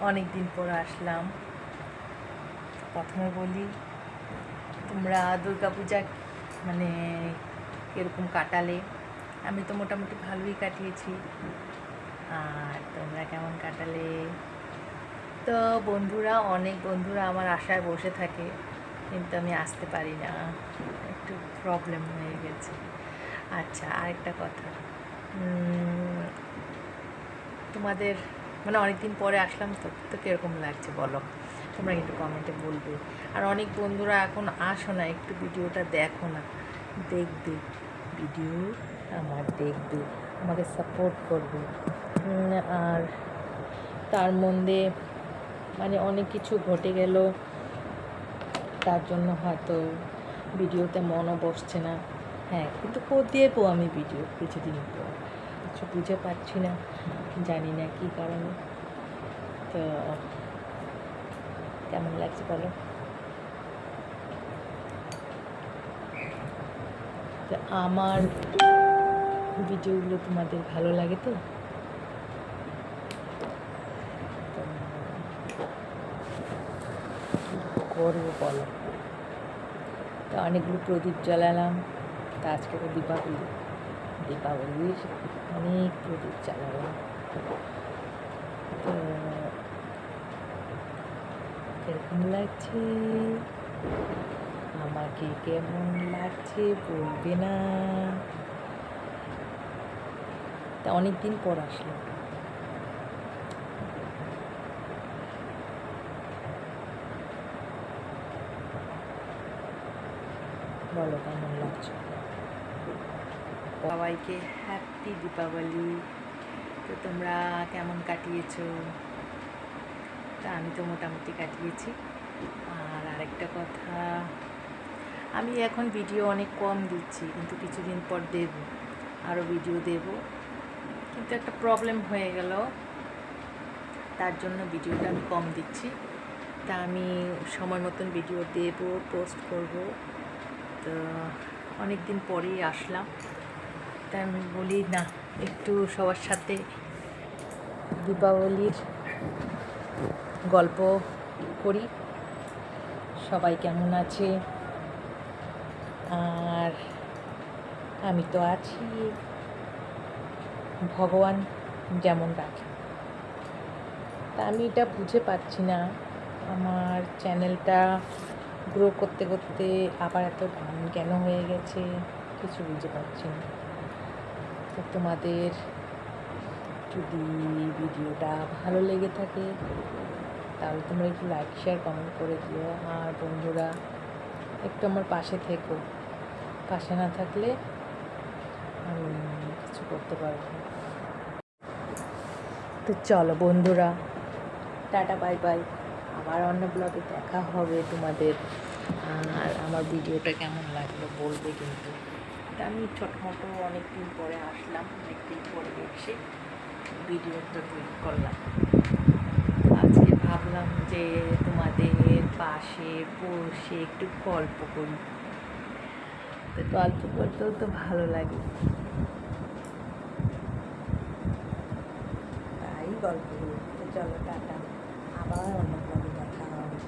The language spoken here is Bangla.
অনেক দিন পর আসলাম। প্রথমে বলি, তোমরা দুর্গাপূজা মানে কীরকম কাটালে? আমি তো মোটামুটি ভালোই কাটিয়েছি। আর তোমরা কেমন কাটালে? তো বন্ধুরা, অনেক বন্ধুরা আমার আশায় বসে থাকে, কিন্তু আমি আসতে পারি না। একটু প্রবলেম হয়ে গেছে। আচ্ছা আরেকটা কথা। তোমাদের মানে অনেক দিন পরে আসলাম, তো তো কীরকম লাগছে বলো? তোমরা একটু কমেন্টে বলবে। আর অনেক বন্ধুরা এখন আসো না, একটু ভিডিওটা দেখো না। দেখবে, ভিডিও আমার দেখবে, আমাকে সাপোর্ট করবে। আর তার মধ্যে মানে অনেক কিছু ঘটে গেল। তার জন্য হয়তো ভিডিওতে মনও বসছে না। হ্যাঁ কিন্তু দেবো আমি ভিডিও কিছুদিন পর। কিছু বুঝে পাচ্ছি না, জানি না কী কারণে। তো, কেমন লাগছে বলো? তো আমার ভিডিওগুলো তোমাদের ভালো লাগে তো? করব বলো? তো অনেকগুলো প্রদীপ জ্বালালাম, তা আজকে তো দীপাবলি। দীপাবলির অনেক প্রদীপ জ্বালালাম তো কীরকম লাগছে? আমাকে কেমন লাগছে বলবে না। তা অনেক দিন পর আসলো। বলো কেমন লাগছে? সবাইকে হ্যাপি দীপাবলি। তো তোমরা কেমন কাটিয়েছো? তা আমি তো মোটামুটি কাটিয়েছি। আর আরেকটা কথা, আমি এখন ভিডিও অনেক কম দিচ্ছি, কিন্তু কিছুদিন পর দেব আরও ভিডিও দেব। কিন্তু একটা প্রবলেম হয়ে গেল, তার জন্য ভিডিওটা আমি কম দিচ্ছি। তা আমি সময় মতন ভিডিও দেব পোস্ট করব। তো অনেক দিন পরেই আসলাম। তাই আমি বলি না, একটু সবার সাথে দীপাবলির গল্প করি। সবাই কেমন আছে? আর আমি তো আছি ভগবান যেমন রাখে। তা আমি এটা বুঝে পাচ্ছি না। আমার চ্যানেলটা গ্রো করতে করতে আবার এত ডাউন কেন হয়ে গেছে? কিছু বুঝে পারছি না। তোমাদের যদি ভিডিওটা ভালো লেগে থাকে, তাহলে তোমরা একটু লাইক শেয়ার কমেন্ট করে দিও। আর বন্ধুরা, একটু আমার পাশে থেকো। পাশে না থাকলে আমি কিছু করতে পারব তো চলো বন্ধুরা, টাটা বাই বাই আবার অন্য ব্লগে দেখা হবে তোমাদের। আর আমার ভিডিওটা কেমন লাগল বলবে কিন্তু। আমি ছোটোমোটো অনেক দিন পরে আসলাম অনেক দিন পরে এসে ভিডিওটা তৈরি করলাম। আজকে ভাবলাম যে তোমাদের পাশে বসে একটু গল্প করি। তো গল্প করতেও তো ভালো লাগে। তাই গল্প চলো টাটা। আবার অন্য ব্লগে দেখা হবে।